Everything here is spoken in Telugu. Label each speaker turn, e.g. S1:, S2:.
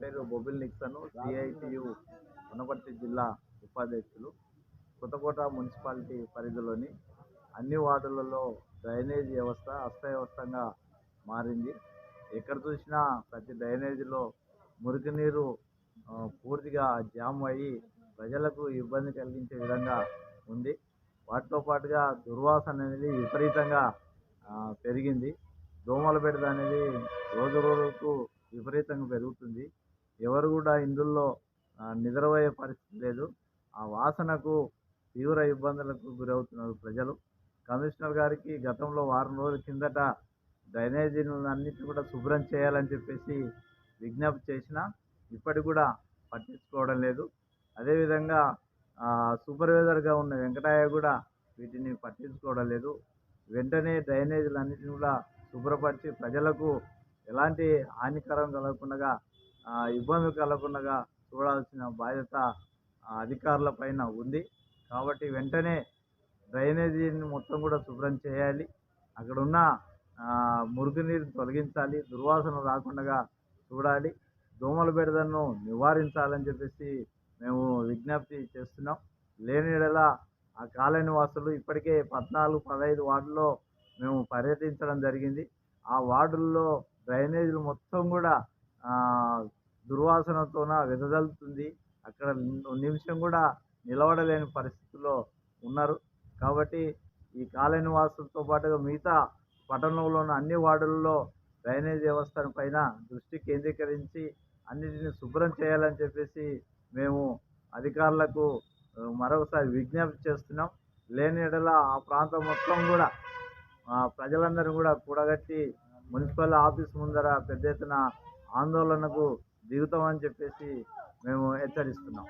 S1: పేరు బొబిల్ నిక్సన్ సిఐటియు వనపర్తి జిల్లా ఉపాధ్యక్షులు. కొత్తకోట మున్సిపాలిటీ పరిధిలోని అన్ని వార్డులలో డ్రైనేజ్ వ్యవస్థ అస్తవ్యవస్థంగా మారింది. ఎక్కడ చూసినా ప్రతి డ్రైనేజీలో మురికి నీరు పూర్తిగా జామ్ అయ్యి ప్రజలకు ఇబ్బంది కలిగించే విధంగా ఉంది. వాటితో పాటుగా దుర్వాసన అనేది విపరీతంగా పెరిగింది. దోమల బెడద అనేది రోజు రోజుకు విపరీతంగా పెరుగుతుంది. ఎవరు కూడా ఇందులో నిద్రపోయే పరిస్థితి లేదు. ఆ వాసనకు తీవ్ర ఇబ్బందులకు గురవుతున్నారు ప్రజలు. కమిషనర్ గారికి గతంలో వారం రోజుల కిందట డ్రైనేజీలన్నింటినీ కూడా శుభ్రం చేయాలని చెప్పేసి విజ్ఞప్తి చేసిన ఇప్పటికి కూడా పట్టించుకోవడం లేదు. అదేవిధంగా సూపర్వైజర్గా ఉన్న వెంకటయ్య కూడా వీటిని పట్టించుకోవడం లేదు. వెంటనే డ్రైనేజీలన్నింటినీ కూడా శుభ్రపరిచి ప్రజలకు ఎలాంటి హానికరం కలగకుండా ఇబ్బంది కలగకుండా చూడాల్సిన బాధ్యత అధికారుల పైన ఉంది. కాబట్టి వెంటనే డ్రైనేజీని మొత్తం కూడా శుభ్రం చేయాలి. అక్కడున్న మురుగునీరు తొలగించాలి. దుర్వాసన రాకుండా చూడాలి. దోమల బెడదను నివారించాలని చెప్పేసి మేము విజ్ఞప్తి చేస్తున్నాం. లేని ఆ కాలనీ వాసులు ఇప్పటికే పద్నాలుగు పదహైదు వార్డుల్లో మేము పర్యటించడం జరిగింది. ఆ వార్డుల్లో డ్రైనేజీలు మొత్తం కూడా దుర్వాసనతోన వెదజల్లుతుంది. అక్కడ నిమిషం కూడా నిలబడలేని పరిస్థితుల్లో ఉన్నారు. కాబట్టి ఈ కాలనీ వాసులతో పాటుగా మిగతా పట్టణంలో ఉన్న అన్ని వార్డుల్లో డ్రైనేజ్ వ్యవస్థ పైన దృష్టి కేంద్రీకరించి అన్నిటిని శుభ్రం చేయాలని చెప్పేసి మేము అధికారులకు మరొకసారి విజ్ఞప్తి చేస్తున్నాం. లేని ఎడల ఆ ప్రాంతం మొత్తం కూడా ప్రజలందరూ కూడా కూడగట్టి మున్సిపల్ ఆఫీస్ ముందర పెద్ద ఎత్తున ఆందోళనకు దిగుతామని చెప్పేసి మేము హెచ్చరిస్తున్నాం.